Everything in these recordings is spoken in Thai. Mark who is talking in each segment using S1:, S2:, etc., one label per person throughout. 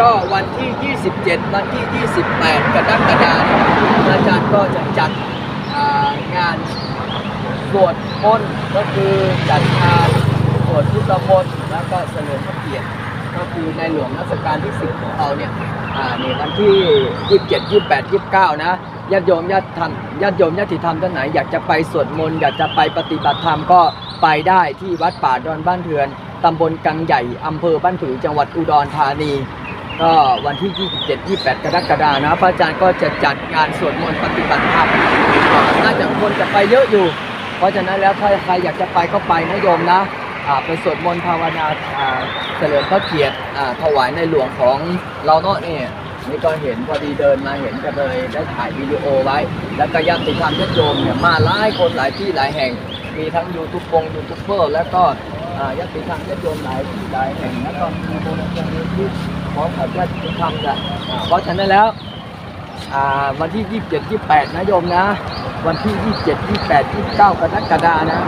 S1: ก็วันที่ 27 วันที่ 28 กรกฎาคมอาจารย์ก็จะจัดงานสวดมนต์ก็คือจัดงานสวดพุทธมนต์แล้วก็เฉลิมพระเกียรติก็คือในหลวงรัชกาลที่ 10 ของเราเนี่ยอ่านี่วันที่ 27 28 29 นะญาติโยมญาติธรรมญาติโยมญาติธรรมท่านไหน อยากจะไปสวดมนต์อยากจะไปปฏิบัติธรรมก็ไปได้ที่วัดป่าดอนบ้านเทือนตำบลกังใหญ่อำเภอบ้านผือจังหวัดอุดรธานี ก็วันที่ 27 28 กรกฎาคมนะพระอาจารย์ก็จะจัดงานสวดมนต์ปฏิบัติธรรมน่าจะคนจะไปเยอะอยู่ เพราะฉะนั้นแล้วถ้าใครอยากจะไปก็ไปนะโยมนะไปสวดมนต์ภาวนาเฉลิมพระเกียรติถวายในหลวงของเราเนาะเนี่ยนี่ก็เห็นพอดีเดินมาเห็นก็เลยได้ถ่ายวิดีโอไว้ แล้วก็ญาติธรรมญาติโยมเนี่ยมาหลายคนหลายที่หลายแห่ง มีทั้งยูทูบปงยูทูบเบอร์แล้วก็อ่าญาติธรรมญาติโยมหลายที่หลายแห่งแล้วก็มีโบราณคดีที่ ของพระญาติธรรมกันอ่าเพราะฉะนั้นแล้วอ่าวันที่27 28นะโยมนะ วันที่27 28 29กรกฎานะ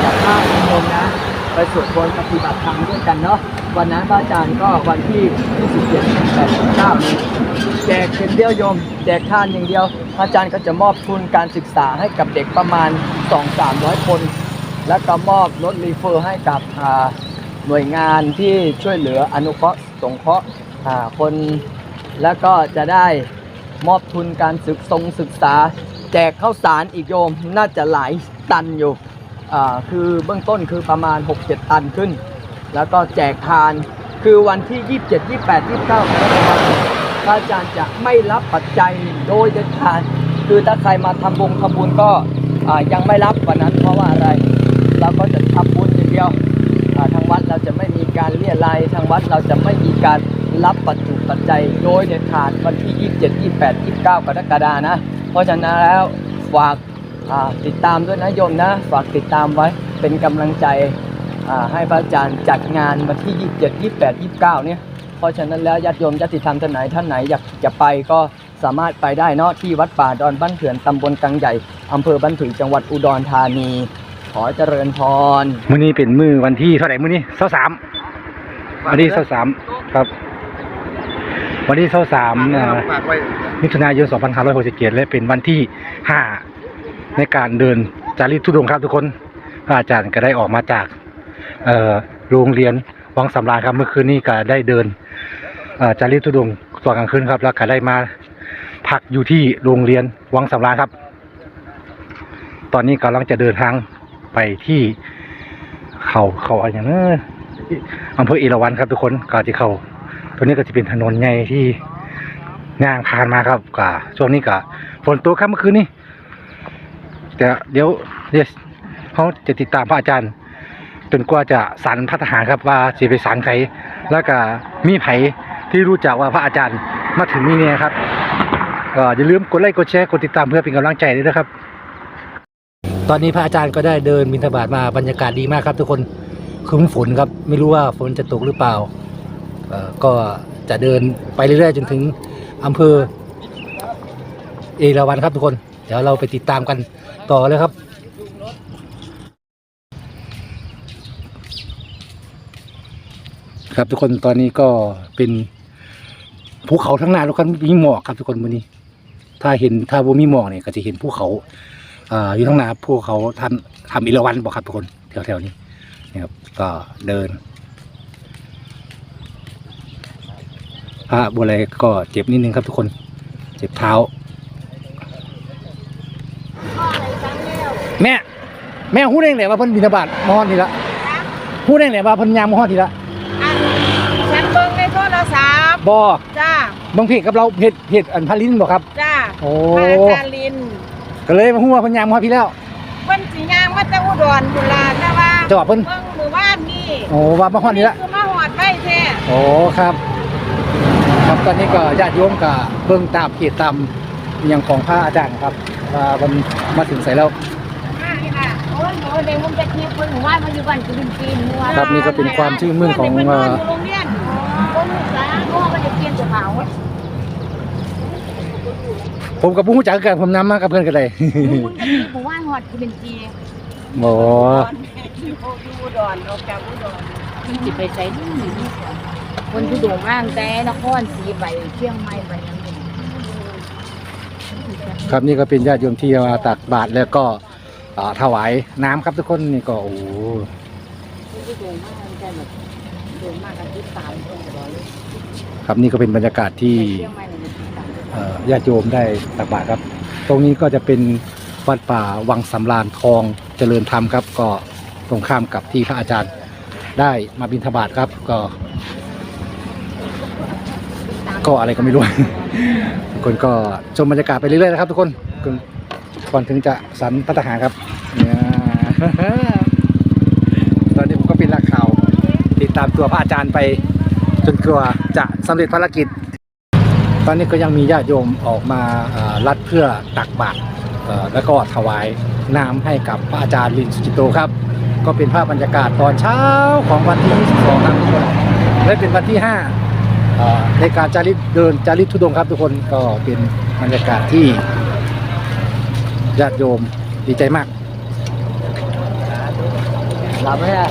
S1: อยากพาคุณโยมนะ ไปสวดมนต์ปฏิบัติธรรมด้วยกันเนาะวันนั้นพระอาจารย์ก็วันที่27 28 29นี้แจกเป็นเดียวโยมแจกทานอย่างเดียวพระอาจารย์ก็จะมอบทุนการศึกษาให้กับเด็กประมาณ2-300คน แล้วก็มอบรถรีเฟอร์ให้กับอ่า หน่วยงานที่ช่วยเหลืออนุเคราะห์สงเคราะห์คนแล้วก็จะได้มอบทุนการศึกทรงศึกษา แจกข้าวสารอีกโยมน่าจะหลายตันอยู่คือเบื้องต้นคือประมาณ 6-7 ตันขึ้น แล้วก็แจกทานคือวันที่ 27 28 29กรกฎาคมพระอาจารย์จะไม่รับปัจจัยโดยเด็ดขาดคือถ้าใครมาทำบุญทำบุญก็ยังไม่รับวันนั้นเพราะว่าอะไร เราก็จะทำบุญอย่างเดียว จะไม่มีการเรียรายทางวัด เราจะไม่มีการรับปัจจุปัจจัยโดยเด็ดขาดวันที่ 27 28 29 กรกฎานะ เพราะฉะนั้นแล้วฝากาติดตามด้วยนะโยมนะ ฝากติดตามไว้เป็นกำลังใจให้พระอาจารย์จัดงานวันที่ 27 28 29 เนี่ย เพราะฉะนั้นแล้วญาติโยมญาติธรรมท่านไหนท่านไหนอยากจะไปก็สามารถไปได้เนาะที่วัดป่าดอนบ้านเถื่อนตำบลกังใหญ่อำเภอบ้านถึงจังหวัดอุดรธานี ขอเจริญพร
S2: มื้อนี้เป็นมื้อวันที่เท่าไหร่มื้อนี้เสาสามวันที่เสาสามครับ วันที่เสาสามอ่า
S3: ฝากไว้
S2: มิถุนายน2567และเป็นวันที่5ในการเดินจารีตทุดงครับทุกคนอาจารย์ก็ได้ออกมาจากโรงเรียนวังสำราญครับเมื่อคืนนี้ก็ได้เดินจารีตทุดงตอนกลางคืนครับ แล้วก็ได้มาพักอยู่ที่โรงเรียนวังสำราญครับ ตอนนี้กำลังจะเดินทาง ไปที่เขาเขาอะไรอย่างนั้นอำเภอเอราวัณครับทุกคนก็จะเขาตัวนี้ก็จะเป็นถนนใหญ่ที่ย่างผ่านมาครับก็ช่วงนี้ก็ฝนตกครับเมื่อคืนนี้แต่เดี๋ยวเดี๋ยวเขาจะติดตามพระอาจารย์จนกว่าจะสันพัฒหารครับว่าจะไปสันใครแล้วก็มีไผที่รู้จักว่าพระอาจารย์มาถึงนี่เนี่ยครับก็อย่าลืมกดไลค์กดแชร์กดติดตามเพื่อเป็นกำลังใจด้วยนะครับ ตอนนี้พระอาจารย์ก็ได้เดินบิณฑบาตมาบรรยากาศดีมากครับ ทุกคนครึ้มฝนครับ ไม่รู้ว่าฝนจะตกหรือเปล่าก็จะเดินไปเรื่อยๆ จนถึงอำเภอเอราวัณครับทุกคน เดี๋ยวเราไปติดตามกันต่อเลยครับครับทุกคนตอนนี้ก็เป็นภูเขาทั้งหน้าทุกคนมีหมอกครับทุกคนวันนี้ ถ้าเห็นถ้าว่มีหมอกเนี่ยก็จะเห็นภูเขา อ่าอยู่ทั้งหน้าภูเขาทำทำเอราวัณบอกครับทุกคนแถวๆนี้นะครับก็เดินพระบัวไรก็เจ็บนิดนึงครับทุกคน เจ็บเท้า แม่ แม่หู้ได้ไงว่าเพิ่นบินบาตมอดทีละหู้ได้ไงว่าเพิ่นยามมอดทีละ
S4: อันฉันเบิ่งในโทรศัพท์
S2: บอ
S4: จ้า
S2: บางเพจกับเราเพจเพจอันพาลินบอกครับ
S4: จ้า
S2: โอ้
S4: พระอาจารย์ลิน
S2: ก็เลยมาหู้ว่าเพิ่นยามมอดพี่แล้ว
S4: เพิ่นสิย่างมาแต่อุดรพุ่นล่ะแต่ว่า
S2: จะบอกเพิ่น
S4: เบิ่งมื้อวานนี่
S2: โอ้ว่ามาฮอดนี่ละ
S4: คือมาฮอดไว้แท้
S2: โอ้ครับ ครับตอนนี้ก็ญาติโยมก็เบิ่งตามเพจตามอหย่างของพระอาจารย์ครับว่าเพิ่นมาถึงใส่แล้ว
S4: มานี่ล่ะ
S5: โอ้ยโอ้ยเดี๋ยวผมจะคิดคนหมู่บ้านมันอยู่บ้านจุลินทรีย์หมู่บ้าน
S2: ครับนี่ก็เป็นความชื่นมื่นของ
S4: เพิ่นน
S2: เอ่
S4: อน
S2: อ
S4: อยู่โรงเรียน
S5: คนลูกสาวพ่อมันจะเปลี่ยนเสื้อผ้าหมด
S2: ผมกับผู้รู้จักกันผมนำมากับเพื่อนกันเลย
S5: คุณจะคิดหมู่บ้านหอดจุลินทรีย์
S2: โอ้
S4: อยู่อุดรออกจากอุดร
S5: คุณจิไปใส่ที่นี่คนที่โด่งมากแต่นครศรีไปเชียงใหม่ไปยังไง
S2: ครับนี่ก็เป็นญาติโยมที่มาตักบาตรแล้วก็อ่าถวายน้ำครับทุกคนนี่ก็โอ้โห
S5: คนที่โด่งมากแต่แบบโด่งมากกันที่สามคนตลอดเลย
S2: ครับนี่ก็เป็นบรรยากาศที่ ญาติโยมได้ตักบาตรครับ ตรงนี้ก็จะเป็นวัดป่าวังสำราญทองเจริญธรรมครับ ก็ตรงข้ามกับที่พระอาจารย์ได้มาบิณฑบาตครับ ก็ ก็อะไรก็ไม่รู้ ทุกคนก็ชมบรรยากาศไปเรื่อยๆนะครับ ทุกคนก่อนถึงจะสันพัฒหารครับตอนนี้ผมก็เป็นนักข่าว ติดตามตัวพระอาจารย์ไป จนกลัวจะสำเร็จภารกิจ ตอนนี้ก็ยังมีญาติโยมออกมารัดเพื่อตักบาตรแล้วก็ถวายน้ำให้กับพระอาจารย์ลินสุจิโตครับ ก็เป็นภาพบรรยากาศตอนเช้าของวันที่ 22ครับทุกคนและเป็นวันที่ 5 ในการจาริกเดินจาริกทุดงค์ครับทุกคนก็เป็นบรรยากาศที่ญาติโยมดีใจมาก
S1: หลับไหมอะ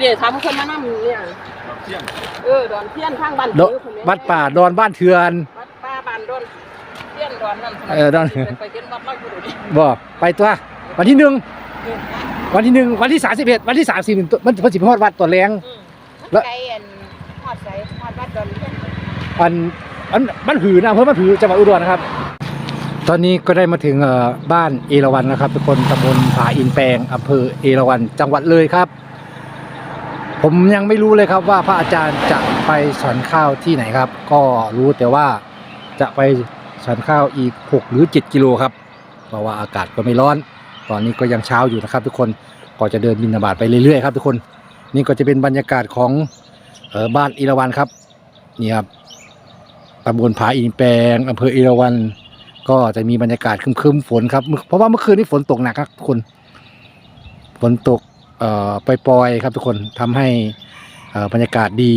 S4: เพิ่นนี่เด้ทำเพิ่นมานำเนี่ยเออดอนเทียนทางบ้าน
S2: ดวัดป่าดอนบ้านเทือน
S4: วัดป่าบ้านดอนเทียนดอนนั่น
S2: เออดอน
S4: ไปเห็นวัดเราอยู่ดิ
S2: บ่ไปตัววันที่หนึ่งวันที่หนึ่งวันที่สามสิบเอ็ดวันที่สามสิบมันมันสิบฮอดวัดตัวแรง
S4: แล้วไกลอันฮอดไสฮอดวัดดอนเทียน
S2: อันอันบ้านผือนะอำเภอบ้านผือจังหวัดอุดรนะครับ ตอนนี้ก็ได้มาถึงเอ่อบ้านเอราวันนะครับ ทุกคนตำบลผาอินแปลงอำเภอเอราวันจังหวัดเลยครับ ผมยังไม่รู้เลยครับว่าพระอาจารย์จะไปฉันข้าวที่ไหนครับ ก็รู้แต่ว่าจะไปฉันข้าวอีก 6 หรือ 7 กิโลครับ เพราะว่าอากาศก็ไม่ร้อน ตอนนี้ก็ยังเช้าอยู่นะครับ ทุกคนก็จะเดินบินบาตไปเรื่อยๆครับทุกคนนี่ก็จะเป็นบรรยากาศของออบ้านเอราวันครับนี่ครับตำบลผาอินแปลงอำเภอเอราวัน ก็จะมีบรรยากาศครึมๆฝนครับ เพราะว่าเมื่อคืนนี้ฝนตกหนักครับทุกคนฝนตก ปล่อยๆครับทุกคนทำให้เอ่อบรรยากาศดี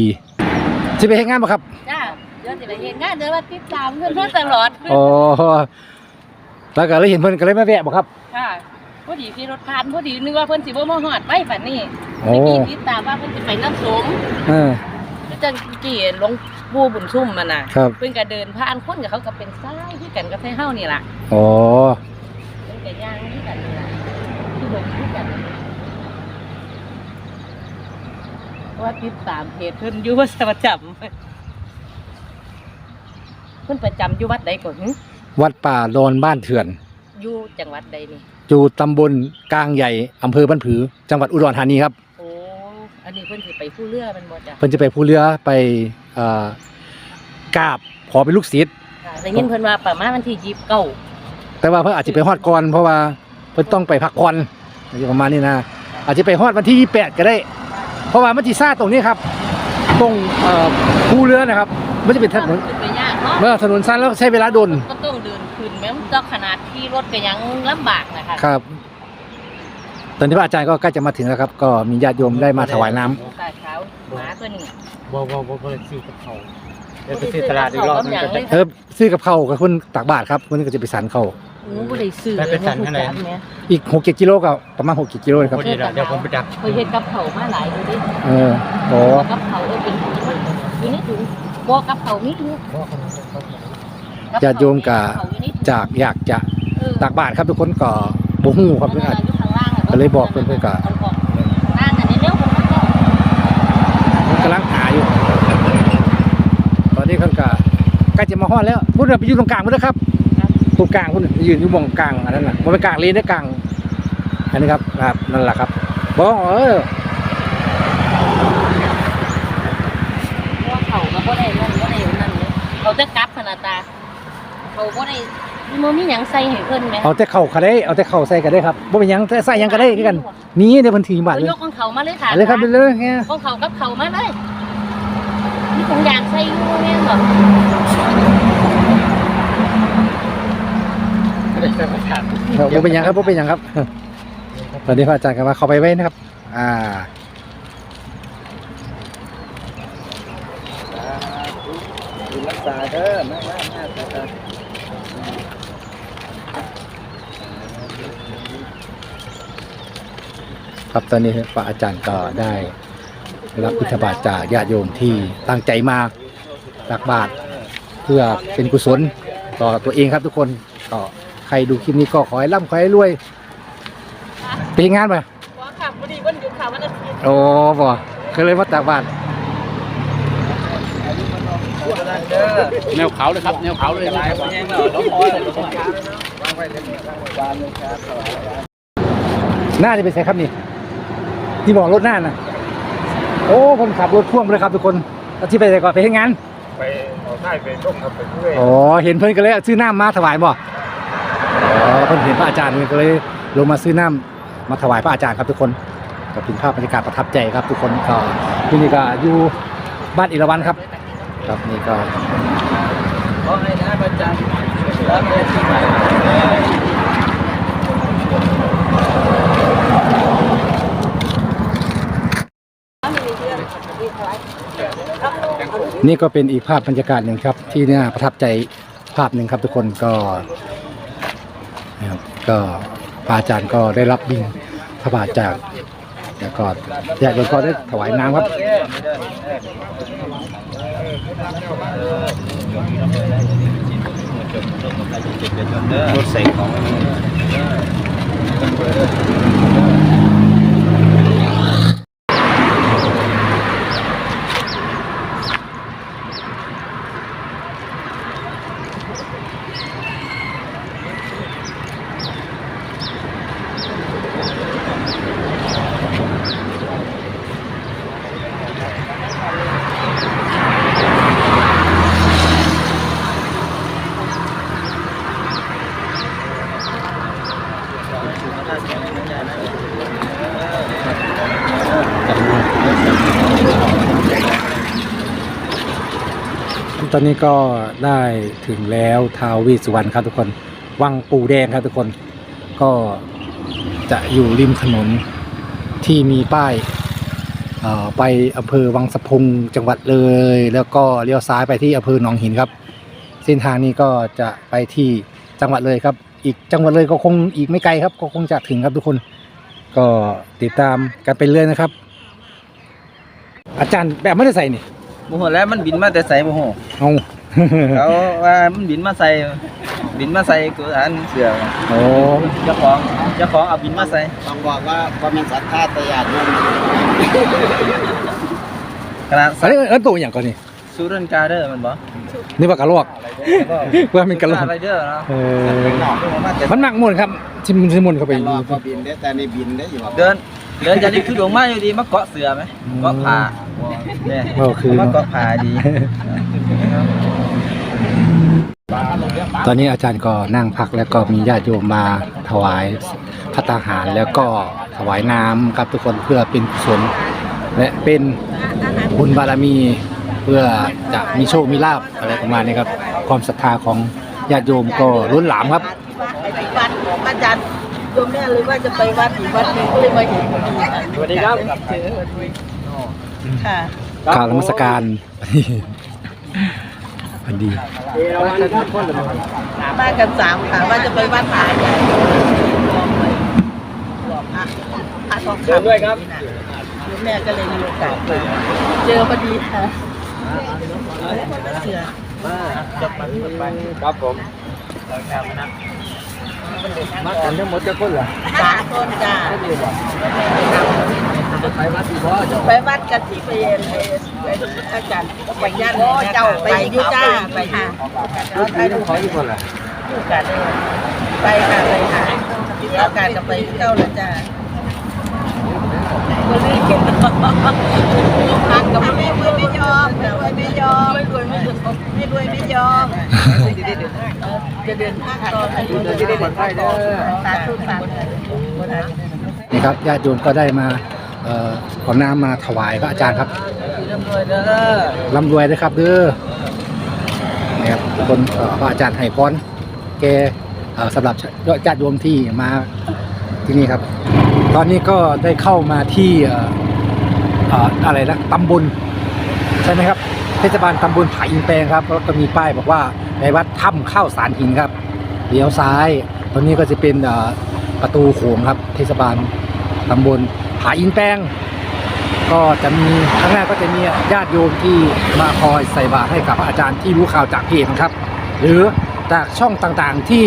S2: จะไปเฮ็ดงานป่ะครับ
S5: จ้าเดี๋ยวจะไปเห็นงานเดี๋ยวว่าติดตามเพื่อนเพื่อนตลอด
S2: อ๋อแล้วก็เลยเห็นเพิ่นก็เลยมาแวะบ่ครับ
S5: ค่ะพอดีพี่รถผ่านพอดีนึกว่าเพิ่นสิบ่มาฮอดไปบัดนี้
S2: โอ้
S5: เมื่อกี้ติดตามว่าเพิ่นสิไปน้ำสม
S2: เออ
S5: จังกี่หลวงปู่บุญชุ่มมันน่ะ
S2: ครับ
S5: เพิ่นก็เดินผ่านคนกับเขาก็เป็นซ้ายคือกันกับไทเฮานี่ล่ะ
S2: อ๋อ
S5: เพิ่นก็ย่างคือกันนี่ล่ะคือเบิ่งคือกันเพราะ ว่าติดตามเพจเพิ่นอยู่ว่าประจำเพิ่นประจำอยู่วัดใดก่อนหึ
S2: วัดป่าดอนบ้านเถื่อน
S5: อยู่จังหวัดใดนี่
S2: อยู่ตำบลกลางใหญ่อำเภอบ้านผือ จังหวัดอุดรธานีครับ
S5: โอ้อันนี้เพิ่นสิไปผู้เรือแมันบ่จ้ะ
S2: เพิ่นจะไปผู้เรือไปเอ่อกราบขอเป็นลูกศิษย์
S5: ค่ะได้ยินเพิ่นว่าประมาณวันที่ยีิบเก้า
S2: แต่ว่าเพิ่นอาจจะไปฮอดก่อนเพราะว่าเพิ่นต้องไปพักผ่อนอะไรประมาณนี้นะอาจจะไปฮอดวันที่28ก็ได้ เพราะว่ามันสิซ่าตรงนี้ครับ ตรงเอ่อผู้เรือนะครับ มันจะเป็นถนน
S5: ขึ้นไปยากเนาะ
S2: เมื่อถนนสั้นแล้วใช้เวลาดน
S5: ก็ต้องเดินขึ้นแม้มันก็ขนาดที่รถก็ยังลำบากนะคะ
S2: ครับ ตอนนี้พระอาจารย์ก็ใกล้จะมาถึงแล้วครับ ก็มีญาติโยมได้มาถวายน้ำ
S5: ตาเช้าหมาตัวนี้
S1: บ่บ่บ่บ่ได้ซื้อกับเขา
S6: เดี๋ยวไปซื้อตลาดอีกรอบนึงก็ได้
S2: เออซื้อกับเขาวกับคนตักบาทครับคนนี้ก็จะไปสันเขา
S6: หนูบ่ได้ซื้อไปสั่นเท่าไหร่
S2: อีกหกเจ็ดกิโลก็ประมาณหกเจ็ดกิโลนะครับ
S6: พอดีละเดี๋ยวผมไปดัก
S5: เคยเฮ็ดกับเขาวมาหลายอยู่ดิ
S2: เออโอ้
S5: กับเขาวเออเป็นถุงอยู่ในถุงบ่กับเขาวมีอยู่
S2: ญาติโยมกับจากอยากจะตักบาทครับทุกคนก็บ่ฮู้ครับเพื่อน ก็เลยบอกเพิ่นเพิ่นก็
S5: นั่งอันนี้เร็วเพิ่นก็บอก
S2: ผมกำลังหาอยู่ ตอนนี้เขาก็ใกล้จะมาฮอดแล้วพุ่นนะไปอยู่ตรงกลางพุ่นนะครับ ตรงกลางพุ่นยืนอยู่หมองกลางอันนั้นน่ะมันเป็นกลางเลนได้กลางอันนี้ครับครับนั่นแหละครับบอกเออ
S5: เพราะว่าเขาก็บ่ได้นั่นบ่ได้นั่นเลยเขาจะกลับขนาดตาเขาบ่ได้มันมีหยังใส่ให้เพิ่นไหม
S2: เอาแต่เข่าก็ได้เอาแต่เข่าใส่ก็ได้ครับบ่เป็นหยังแต่ใส่หยังก็ได้คือกันนี่เดี๋ยวมันถือบาท
S5: เอา
S2: เลย
S5: ยกของเขามาเลยค่ะ
S2: เอาเลยครับไปเลยเนี่ย
S5: ของเขากับเขามาเลยนี่ของยางใส่อยู่แม่นบ่
S2: ครับเป็นหยังครับบ่เป็นหยังครับ ตอนนี้พระอาจารย์ก็มาเข้าไปไว้นะครับ อ่า
S3: รักษาเด้อมามามาครับ
S2: ครับตอนนี้พระอาจารย์ก็ได้ รับบิณฑบาตจากญาติโยมที่ตั้งใจมาตักบาตรเพื่อเป็นกุศลต่อตัวเองครับทุกคนก็ ใครดูคลิปนี้ก็ขอให้ร่ำขอให้รวยเป็นงานไป
S5: ว่าค่ะพอดีวันหยุดค่ะวันอาทิตย์
S2: โอ้บ่เคยเลยมาตักบาตร
S3: เด้อ
S6: แนวเขาเลยครับ แนวเขาเลย
S3: หลายคนแย่งเนาะเราพอเลยเราต้องการวางไว้เลยวางเลยครับสวัสดีครับ
S2: หน้าจะเป็นไงครับนี่ที่บอกรถหน้าน่ะ โอ้คนขับรถพ่วงไปเลยครับทุกคนแล้วที่ไปไหนก่อนไปเฮ็ดงาน
S7: ไปเอาได้ไปร่มครับไปด้วย
S2: อ๋อเห็นเพิ่นก็เลยเอาซื้อน้ำมาถวายบ่อ๋อ เพิ่นเห็นพระอาจารย์ก็เลยลงมาซื้อน้ำมาถวายพระอาจารย์ครับทุกคนก็เป็นภาพบรรยากาศประทับใจครับทุกคนก็ที่นี่ก็อยู่บ้านอิรวันครับ ครับนี่ก็
S3: นี่
S2: ก็เป็นอีกภาพบรรยากาศหนึ่งครับ ที่น่าประทับใจภาพหนึ่งครับทุกคนก็ นะครับก็พระอาจารย์ก็ได้รับบิณฑบาตจากแล้วก็ญาติโยมก็ได้ถวายน้ำครับ
S7: รถใส่ของ
S2: ตอนนี้ก็ได้ถึงแล้วทาววีสุวรรณครับทุกคน วังปูแดงครับทุกคน ก็จะอยู่ริมถนนที่มีป้ายไปอำเภอวังสะพุงจังหวัดเลย แล้วก็เลี้ยวซ้ายไปที่อำเภอหนองหินครับ เส้นทางนี้ก็จะไปที่จังหวัดเลยครับ อีกจังหวัดเลยก็คงอีกไม่ไกลครับ ก็คงจะถึงครับทุกคน ก็ติดตามกันไปเรื่อยนะครับ อาจารย์แบบไม่ได้ใส่นี่
S3: โมโหแล้วมันบินมาแต่ใส่โมโห
S2: เอา
S3: เขาว่ามันบินมาใส่บินมาใส่กูอันเสือ
S2: โอ้
S3: เจ้าของเจ้าของเอาบินมาใส่
S8: ต้องบอกว่าความเป็นศรัทธาแต่ญาติโยม
S3: ขนาด
S2: อันนี้เอิ้นตัวอย่างก่อนนี่
S3: ซูรันการ์เดอร์มันบ่
S2: นี่ว่ากระลอกว่ามันกระลอก
S3: ไรเดอร์เนาะ
S2: เออ
S3: มาแต่
S2: มันหนักหมุนครับชิมชิมมุนเข้าไป
S8: แต่ร
S2: ดี
S8: อก็บินได้แต่ในบินได้อยู่
S3: เดิน เดินจากนี้คือดวงมาอยู่ดีมาเกาะเสือไหมเกาะผาเนี่ย
S2: ก็คือ
S3: มาเกาะผาดี
S2: ตอนนี้อาจารย์ก็นั่งพักแล้วก็มีญาติโยมมาถวายพัตตาหารแล้วก็ถวายน้ำครับทุกคนเพื่อเป็นกุศลและเป็นบุญบารมีเพื่อจะมีโชคมีลาบอะไรประมาณนี้ครับ ความศรัทธาของญาติโยมก็ล้นหลามครับ
S5: ไปวัดอาจารย์ โยมเนี่ยเลยว่าจะไปวัดอีกวัดหนึงก็เลยมาเห็นพอดีค่ะ
S3: สวัสดีครับ
S5: ค่ะ
S2: ข่าวนมัสการพอดี
S7: มากันทุกคนเลยมั้ง
S9: มากันสามค่ะว่าจะไปวัดผาใหญ่รวมไปรวมพระพระทองคำ
S7: เชิญด้วยครับ
S9: แม่ก็เลยมีโอกาสมาเจอพอดีค่ะเชื่อ
S7: ครับผม มากันทั้งหมดจะคนเหรอ
S9: สามคนจ้า
S7: จะไปวัดที่พ่อจะ
S9: ไปวัดกันที่ไปเรียนไปอาจารย์ก็ไปย่านเจ้าไปอยุจ้าไปค่ะ
S7: ลูกพี่ต้องขออยู่คนละ
S9: อยู่กันไปค่ะไปค่ะที่เอาการกับไปเจ้าละจ้า ไม่ได้เก็บพักกับไม่รวยไม่ยอมไม่รวยไม่ยอมไม่รวยไม่ยอมไม่รวยไม่ยอมจะเดินทางต่อไปจะได้เดินทางต่อสาธุสาธุ
S2: นี่ครับญาติโยมก็ได้มาเอ่อขอน้ำมาถวายพระอาจารย์ครับ
S7: ร่ำรวยเด้อ
S2: ร่ำรวยด้วยครับเด้อนี่ครับคนพระอาจารย์ให้พรแกอสำหรับญาติโยมที่มาที่นี่ครับ ตอนนี้ก็ได้เข้ามาที่ออะไรนะตำบลใช่ไหมครับเทศบาลตำบลผาอินแปลงครับแล้วก็มีป้ายบอกว่าในวัดถ้ำข้าวสารหินครับเลี้ยวซ้าย ตอนนี้ก็จะเป็นประตูโขงครับ เทศบาลตำบลผาอินแปลงก็จะมีข้างหน้าก็จะมีญาติโยมที่มาคอยใส่บาตรให้กับอาจารย์ที่รู้ข่าวจากเพจนะครับ หรือจากช่องต่างๆที่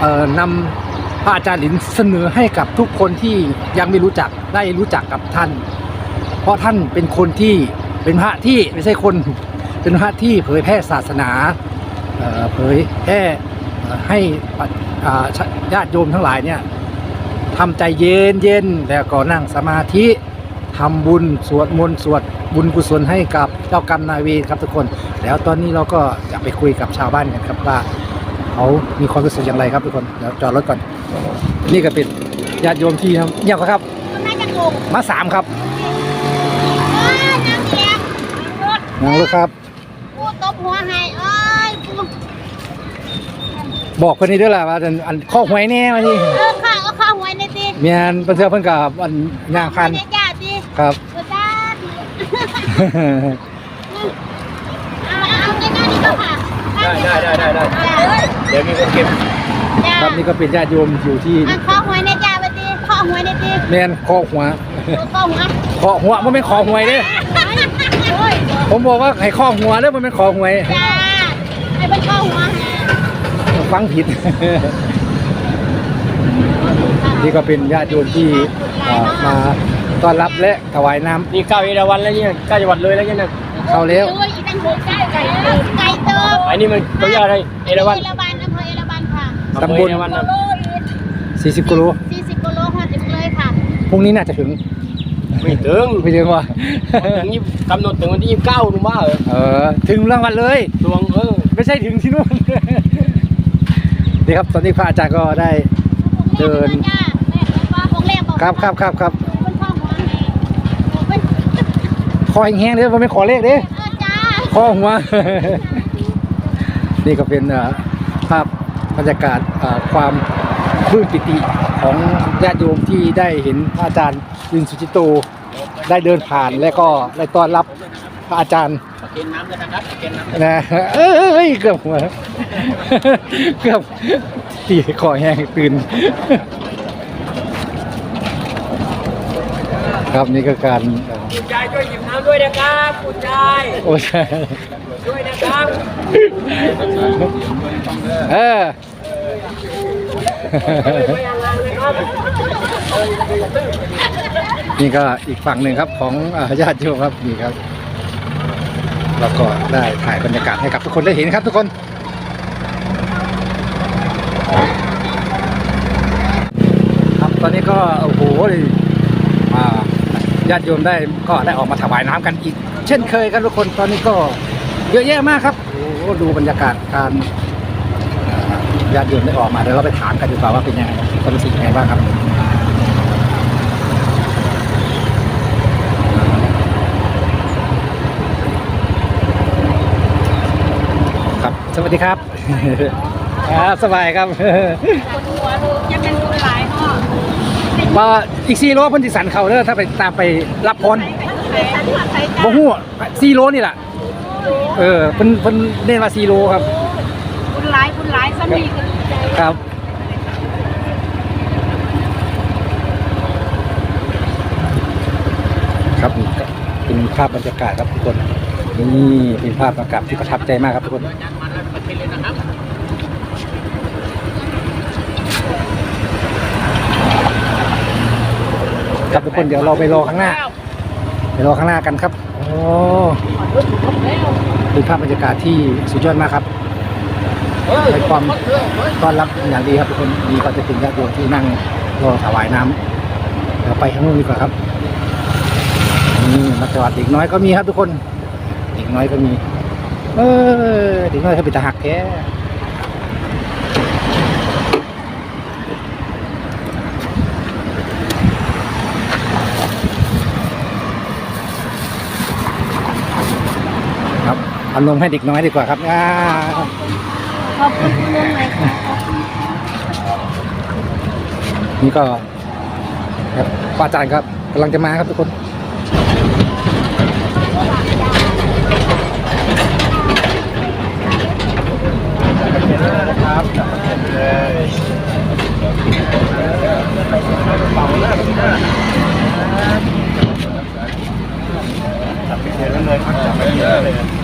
S2: เอ่อนำ พระอาจารย์หลินเสนอให้กับทุกคนที่ยังไม่รู้จักได้รู้จักกับท่าน เพราะท่านเป็นคนที่เป็นพระที่ไม่ใช่คนเป็นพระที่เผยแพร่ศาสนาเผยแพร่ให้ญาติโยมทั้งหลายเนี่ยทำใจเย็นเย็นแล้วก็นั่งสมาธิทำบุญสวดมนต์สวดบุญกุศลให้กับเจ้ากรรมนายเวรครับทุกคน แล้วตอนนี้เราก็จะไปคุยกับชาวบ้านกันครับว่าเขามีความรู้สึกอย่างไรครับทุกคนเดี๋ยวจอดรถก่อน นี่ก็เป็นญาติโยมที่นะเงียบครับ
S4: น่าจะงง
S2: มาสามครับ
S4: เอ้ยนางเสียรถ
S2: นางลูกครับ
S4: กูตบหัวให้เอ้ยกู
S2: บอกคนนี้ด้วยล่ะว่าอันอันข้อหวยแน่มาที่
S4: เออข้าเอาข้าวหวยในตี
S2: เมียนเพิ่นเสื้อเพิ่นกับอันย่างคัน
S4: ในจ่าตี
S2: ครับ
S4: กูจ้าตีเอาเอาในหน้านี้ก็ค่ะ
S7: ได้ได้ได้ได้ได้
S4: จ้า
S7: เดี๋ยวมีคนเก็บ
S4: จ้า
S2: ครับนี่ก็เป็นญาติโยมอยู่ที่
S4: อันข้าวหวยในจ่าไปตีข้าวหวยในตี
S2: แมนข้อหัว
S4: ข้าวหัว
S2: ข้อหัวมันเป็นข้อหวยเด้
S4: โอ้ย
S2: ผมบอกว่าให้ข้อหัวเด้อมันเป็นข้อหวย
S4: จ้าให้เป็นข้าวหัว
S2: ฟังผิด นี่ก็เป็นญาติโยมที่เอ่อมาต้อนรับและถวายน้ำ
S7: นี่เก้าเอราวันแล้วเนี่ยเก้าจังหวัดเลยแล้วเนี่ยนะ
S2: เข้าแล้ว
S4: โอ้ยอีตั้งหกไก่ไก่ไก่เติม
S7: ไอ้นี่มันตัวย่าอะไรเอราวัน
S4: เอรา
S2: ตำบล
S7: เอราวันนะ
S4: โลอีก
S2: 40กิโล
S4: สี่สิบกิโลห้าสิบเลยค่ะ
S2: พรุ่งนี้น่าจะถึง
S7: ไม่ถึง
S2: ไม่ถึงว่ะ
S7: ถึงยี่กำหนดถึงวันที่ยี่สิบเก้าถูกป่ะ
S2: เออถึงรางวัลเลย
S7: ดวงเออ
S2: ไม่ใช่ถึงที่นู่นนี่ครับตอนนี้พระอาจารย์ก็ได้เดิน
S4: จ้าแม่ว่าคงเรียกบอก
S2: ครับครับครับครับ
S4: เป็นข้อหัวให้เป็น
S2: คอแห้งๆเด้อผมไม่ขอเลขเด้
S4: เออจ้า
S2: คอหัวนี่ก็เป็นเอ่อภาพ บรรยากาศความปลื้มปิติของญาติโยมที่ได้เห็นพระอาจารย์ยินสุจิโตได้เดินผ่านและก็ได้ต้อนรับพระอาจารย์เกิ
S7: นน้ำกันนะครับเกินน้ำ
S2: นะเอ้ยเอ้ยเอ้ยเกือบหัวเกือบตีคอแห้งตื่น ครับนี่ก็การเอ่อ
S7: คุณยายช่วยหยิบน้ำด้วยนะครับคุณยาย
S2: โอ้ใช่
S7: ด้วยนะครับ
S2: เออนี่ก็อีกฝั่งหนึ่งครับของเอ่อญาติโยมครับนี่ครับเราก็ได้ถ่ายบรรยากาศให้กับทุกคนได้เห็นครับทุกคนครับตอนนี้ก็โอ้โหอ่า ญาติโยมได้ก็ได้ออกมาถวายน้ำกันอีก เช่นเคยกันทุกคนตอนนี้ก็เยอะแยะมากครับโอ้ดูบรรยากาศการญาติโยมได้ออกมาเดี๋ยวเราไปถามกันดีกว่าว่าเป็นยังไงความรู้สึกยังไงบ้างครับครับ สวัสดีครับสบายครับ
S4: หัวดูยังเป็นคนหลายเนาะ
S2: ว่าอีกซีโร่เพิ่นสิสันเขาเด้อถ้าไปตามไปรับพร
S4: ใครสันผัดใครจ้า
S2: บ่ฮู้ซีโร่นี่แหละเออเพิ่นเพิ่นเน้นว่า4โลครับ
S10: คุณหลายคุณหลายสามีกันใจ
S2: ครับครับนี่ก็เป็นภาพบรรยากาศครับทุกคนนี่เป็นภาพบรรยากาศที่ประทับใจมากครับทุกคน ครับทุกคนเดี๋ยวเราไปรอข้างหน้าไปรอข้างหน้ากันครับโอ้เป็นภาพบรรยากาศที่สุดยอดมากครับให้ความต้อนรับอย่างดีครับทุกคนดีก็จะถึงญาติโยมที่นั่งรอถวายน้ำเราไปข้างนู้นดีกว่าครับนี่มาจอดเด็กน้อยก็มีครับทุกคนเด็กน้อยก็มี เออเด็กน้อยเขาเป็นตาหักแก เอานมให้เด็กน้อยดีกว่าครับอ่า
S4: ขอบคุณคุณลุงเลยค่ะ
S2: นี่ก็ครับป้าจารย์ครับกำลังจะมาครับทุกคน
S10: เล
S7: ยครับเด็กๆเลยครับ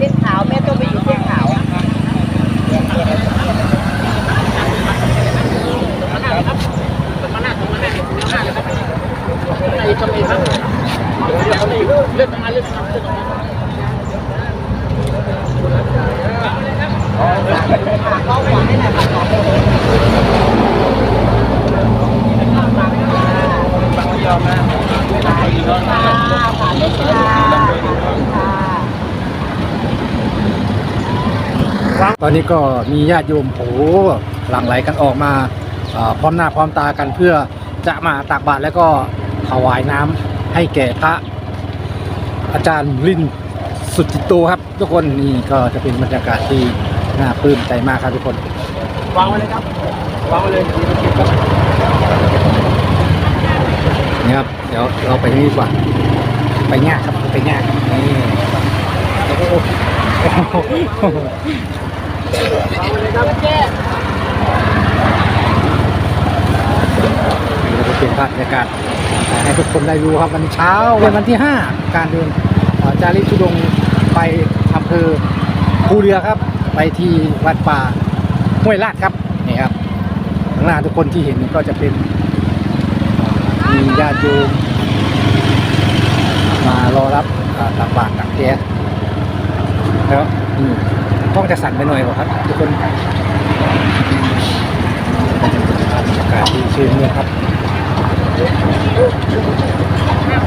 S10: ส้นขาวแม่ต้องไปอยู่เส้นขาว
S2: ต อนนี้ก็มีญาติโยมโหหลั่งไหลกันออกมาพร้อมหน้าพร้อมตากันเพื่อจะมาตักบาตรแล้วก็ถวายน้ำให้แก่พระอาจารย์ลินสุจิตโตครับ ทุกคนนี่ก็จะเป็นบรรยากาศที่น่าปลื้มใจมากครับทุกคน
S7: วางไว้เลยครับวางไว้เลย
S2: นี่ครับเดี๋ยวเราไปนี่ดีกว่า ไปง่ายครับไปง่ายนี่โอ้โห โอ้โหนี่ก็จะเป็นภาพบรรยากาศให้ทุกคนได้รู้ครับวันเช้าเป็นวันที่ 5 การเดินจาริกทุดงไปอำเภอภูเรือครับ ไปที่วัดป่าห้วยลาดครับนี่ครับข้างหน้าทุกคนที่เห็นก็จะเป็นมีญาติโยมมารอรับอ่าตักบาตรตักแก๊สแล้วอื มต้องจะสั่นไปหน่อยกว่าครับ ทุกคนบรรยากาศที่ชื่นมื่นครับ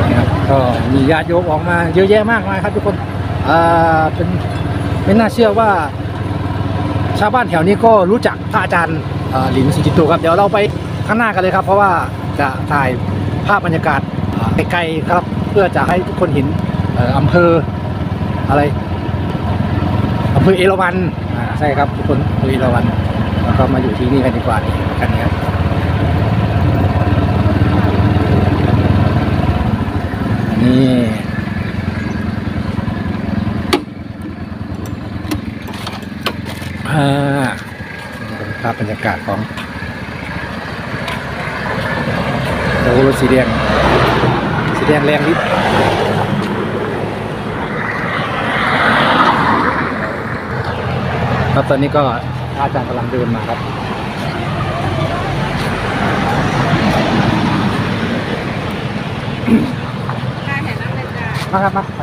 S2: นี่ครับ ก็มีญาติโยมออกมาเยอะแยะมากมายครับ ทุกคนอ่าเป็นไม่น่าเชื่อว่า ชาวบ้านแถวนี้ก็รู้จักพระอาจารย์หลินสุจิตโตครับ เดี๋ยวเราไปข้างหน้ากันเลยครับ เพราะว่าจะถ่ายภาพบรรยากาศไกลๆครับ เพื่อจะให้ทุกคนเห็นอำเภออะไร เภอเอราวัณอ่าใช่ครับทุกคนอำเภอเอราวัณแล้วก็มาอยู่ที่นี่กันดีกว่านี่กันเนี้ยนี่อ่านี่ภาพบรรยากาศของรถสีแดงสีแดงแรงนิด ครับตอนนี้ก็อาจารย์กำลังเดินมาครับ มาครับมาไท